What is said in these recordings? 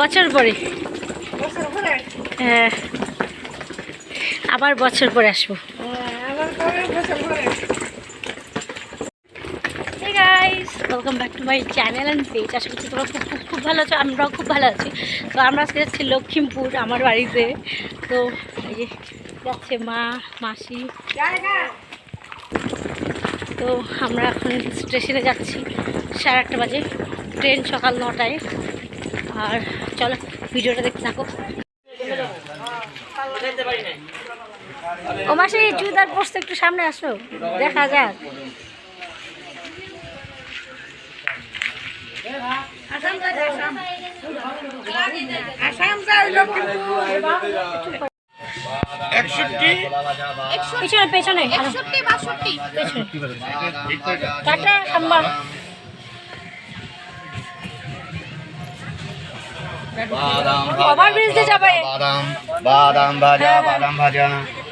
বছর পরে। হ্যাঁ। আবার বছর পরে আসব। Welcome back to my channel and page আশা করছি তোমরা খুব খুব খুব ভালো আছো আমরাও খুব ভালো আছি। তো আমরা আজকে যাচ্ছি লক্ষ্মীমপুর আমার বাড়িতে। তো এই যে যাচ্ছে মা মাসি। তো আমরা এখন স্টেশনে যাচ্ছি সাড়ে আটটা বাজে। ট্রেন সকাল নটায়। আর চলো ভিডিওটা দেখতে থাকো। ও মাসি চুড়িদার পোস্ট একটু সামনে আসো দেখা যাক। পিছনে পেছনে টাটা খাম্বা বাদাম যাবে বাদাম বাদাম ভাজা বাদাম ভাজা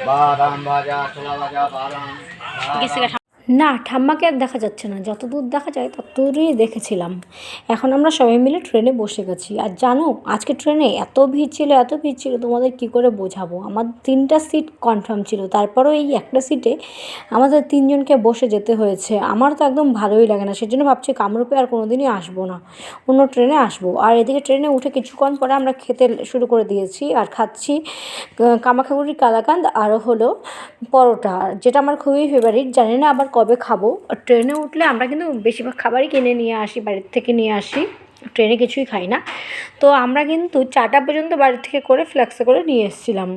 বাদাম ভাজা ছোলা ভাজা বাদাম। না, ঠাম্মাকে আর দেখা যাচ্ছে না। যত দূর দেখা যায় তত দূরই দেখেছিলাম। এখন আমরা সবাই মিলে ট্রেনে বসে গেছি। আর জানো, আজকে ট্রেনে এত ভিড় ছিল, এত ভিড় ছিল, তোমাদের কি করে বোঝাবো? আমার তিনটা সিট কনফার্ম ছিল। তারপরেও এই একটা সিটে আমাদের তিনজনকে বসে যেতে হয়েছে। আমার তো একদম ভালোই লাগে না। সেজন্য ভাবছি কামরূপে আর কোনো দিনই আসব না। অন্য ট্রেনে আসব। আর এদিকে ট্রেনে উঠে কিছুক্ষণ পরে আমরা খেতে শুরু করে দিয়েছি। আর খাচ্ছি কামাখাগুড়ির কালাকান্দ। আরও হলো পরোটা। যেটা আমার খুবই ফেভারিট জানি না আবার কবে খাব? আর ট্রেনে উঠলে আমরা কিন্তু বেশিরভাগ খাবারই কিনে নিয়ে আসি, বাড়ির থেকে নিয়ে আসি। ট্রেনে কিছুই খাই না। তো আমরা কিন্তু চারটা পর্যন্ত বাড়ি থেকে করে ফ্ল্যাক্সে করে নিয়ে এসেছিলাম।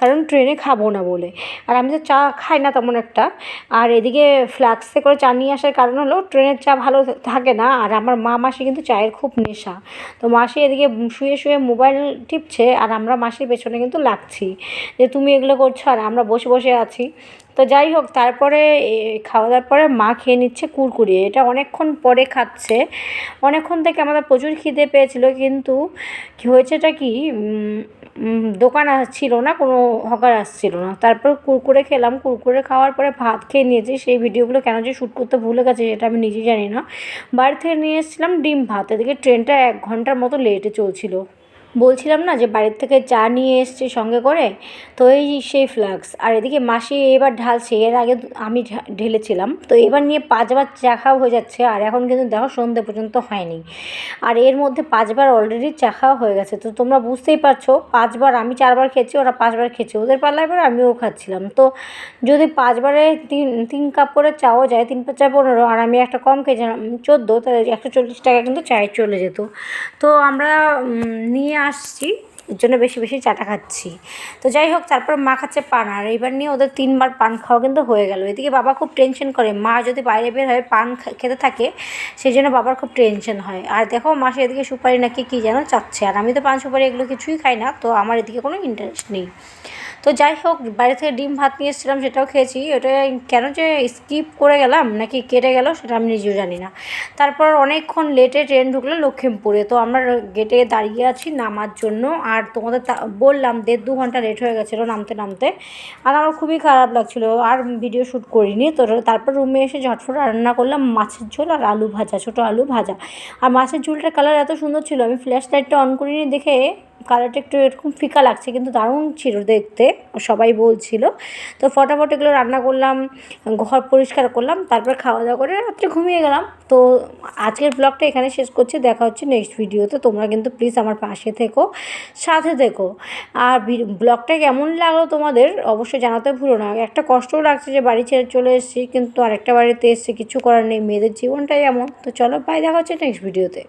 কারণ ট্রেনে খাব না বলে। আর আমি তো চা খাই না তেমন একটা। আর এদিকে ফ্ল্যাক্সে করে চা নিয়ে আসার কারণ হলো ট্রেনের চা ভালো থাকে না। আর আমার মা মাসি কিন্তু চায়ের খুব নেশা। তো মাসি এদিকে শুয়ে শুয়ে মোবাইল টিপছে। আর আমরা মাসির পেছনে কিন্তু লাগছি। যে তুমি এগুলো করছ, আর আমরা বসে বসে আছি। তো যাই হোক, তারপরে খাওয়া দাওয়ার পরে মা খেয়ে নিচ্ছে কুরকুরি। এটা অনেকক্ষণ পরে খাচ্ছে। অনেকক্ষণ থেকে আমাদের প্রচুর খিদে পেয়েছিল, কিন্তু কি হয়েছেটা কি? দোকান ছিল না, কোনো হকার আসছিল না। তারপর কুরকুরে খেলাম। কুরকুরে খাওয়ার পরে ভাত খেয়ে নিয়েছি। সেই ভিডিওগুলো কেন যে শ্যুট করতে ভুলে গেছে, সেটা আমি নিজেই জানি না। বাড়ি থেকে নিয়ে এসেছিলাম ডিম ভাত। এদিকে ট্রেনটা এক ঘণ্টার মতো লেটে চলছিল। বলছিলাম না যে বাড়ির থেকে চা নিয়ে এসছি সঙ্গে করে? তো এই সেই ফ্লাক্স। আর এদিকে মাসি এবার ঢালছে, এর আগে আমি ঢেলেছিলাম। তো এবার নিয়ে পাঁচবার চা খাওয়া হয়ে যাচ্ছে, আর এখন কিন্তু দেখো সন্ধে পর্যন্ত হয়নি। আর এর মধ্যে পাঁচবার অলরেডি চা খাওয়া হয়ে গেছে। তো তোমরা বুঝতেই পারছ, পাঁচবার আমি চারবার খেয়েছি, ওরা পাঁচবার খেয়েছে। ওদের পাল্লায় পরে আমিও খাচ্ছিলাম। তো যদি পাঁচবারে তিন তিন কাপ করে চাও যায়, তিন পাঁচ পনেরো, আর আমি একটা কম খেয়েছিলাম, চোদ্দ, তাহলে একশো চল্লিশ টাকা কিন্তু চায়ে চলে যেত। তো আমরা নিয়ে আসছি, এর জন্য বেশি বেশি চাটা খাচ্ছি। তো যাই হোক, তারপর মা খাচ্ছে পান, আর এইবার নিয়ে ওদের তিনবার পান খাওয়া কিন্তু হয়ে গেল। এদিকে বাবা খুব টেনশন করে, মা যদি বাইরে বের হয় পান খেতে থাকে, সেই জন্য বাবার খুব টেনশন হয়। আর দেখো মাসে এদিকে সুপারি নাকি কী যেন চাচ্ছে, আর আমি তো পান সুপারি এগুলো কিছুই খাই না, তো আমার এদিকে কোনো ইন্টারেস্ট নেই। তো যাই হোক, বাইরে থেকে ডিম ভাত নিয়ে এসেছিলাম সেটাও খেয়েছি। ওটা কেন যে স্কিপ করে গেলাম নাকি কেটে গেল, সেটা আমি নিজেও জানি না। তারপর অনেকক্ষণ লেটে ট্রেন ঢুকলো লক্ষ্মীমপুরে তো আমরা গেটে দাঁড়িয়ে আছি নামার জন্য। আর তোমাদের বললাম, দেড় দু ঘণ্টা লেট হয়ে গেছিল নামতে নামতে। আর আমার খুবই খারাপ লাগছিল। আর ভিডিও শ্যুট করিনি। তো তারপর রুমে এসে ঝটফট রান্না করলাম মাছের ঝোল আর আলু ভাজা, ছোটো আলু ভাজা। আর মাছের ঝোলটার কালার এত সুন্দর ছিল, আমি ফ্ল্যাশ লাইটটা অন করিনি দেখে কালারটা একটু এরকম ফিকা লাগছে, কিন্তু দারুণ ছিল দেখতে, সবাই বলছিল। তো ফটাফট এগুলো রান্না করলাম, ঘর পরিষ্কার করলাম, তারপর খাওয়া দাওয়া করে রাত্রে ঘুমিয়ে গেলাম। তো আজকের ব্লগটা এখানে শেষ করছি, দেখা হচ্ছে নেক্সট ভিডিওতে তোমরা কিন্তু প্লিজ আমার পাশে থেকো, সাথে থেকো। আর ব্লগটা কেমন লাগল তোমাদের অবশ্যই জানাতে ভুলো না। একটা কষ্টও লাগছে যে বাড়ি ছেড়ে চলে এসেছি, কিন্তু আরেকটা বাড়িতে এসেছি, কিছু করার নেই, মেয়েদের জীবনটাই এমন। তো চলো বাই দেখা হচ্ছে নেক্সট ভিডিওতে